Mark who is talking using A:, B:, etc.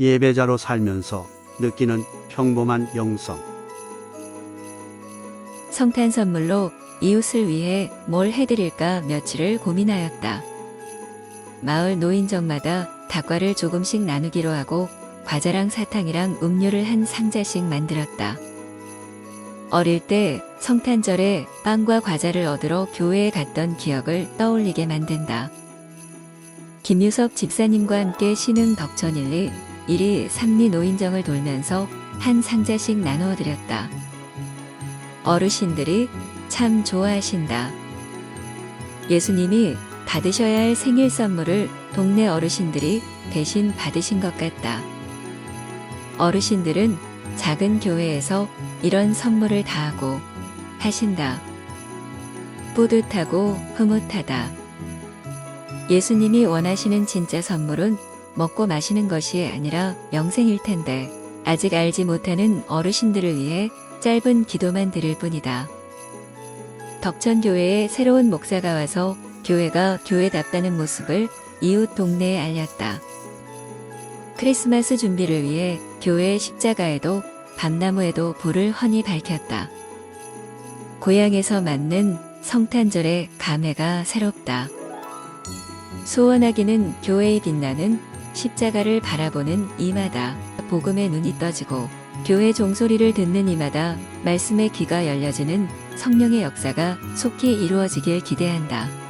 A: 예배자로 살면서 느끼는 평범한 영성.
B: 성탄 선물로 이웃을 위해 뭘 해드릴까 며칠을 고민하였다. 마을 노인정마다 닭과를 조금씩 나누기로 하고 과자랑 사탕이랑 음료를 한 상자씩 만들었다. 어릴 때 성탄절에 빵과 과자를 얻으러 교회에 갔던 기억을 떠올리게 만든다. 김유섭 집사님과 함께 신흥 덕천일리 이리 삼리 노인정을 돌면서 한 상자씩 나누어 드렸다. 어르신들이 참 좋아하신다. 예수님이 받으셔야 할 생일 선물을 동네 어르신들이 대신 받으신 것 같다. 어르신들은 작은 교회에서 이런 선물을 다하고 하신다. 뿌듯하고 흐뭇하다. 예수님이 원하시는 진짜 선물은 먹고 마시는 것이 아니라 영생일 텐데 아직 알지 못하는 어르신들을 위해 짧은 기도만 드릴 뿐이다. 덕천교회에 새로운 목사가 와서 교회가 교회답다는 모습을 이웃 동네에 알렸다. 크리스마스 준비를 위해 교회 십자가에도 밤나무에도 불을 훤히 밝혔다. 고향에서 맞는 성탄절의 감회가 새롭다. 소원하기는 교회에 빛나는 십자가를 바라보는 이마다 복음의 눈이 떠지고 교회 종소리를 듣는 이마다 말씀의 귀가 열려지는 성령의 역사가 속히 이루어지길 기대한다.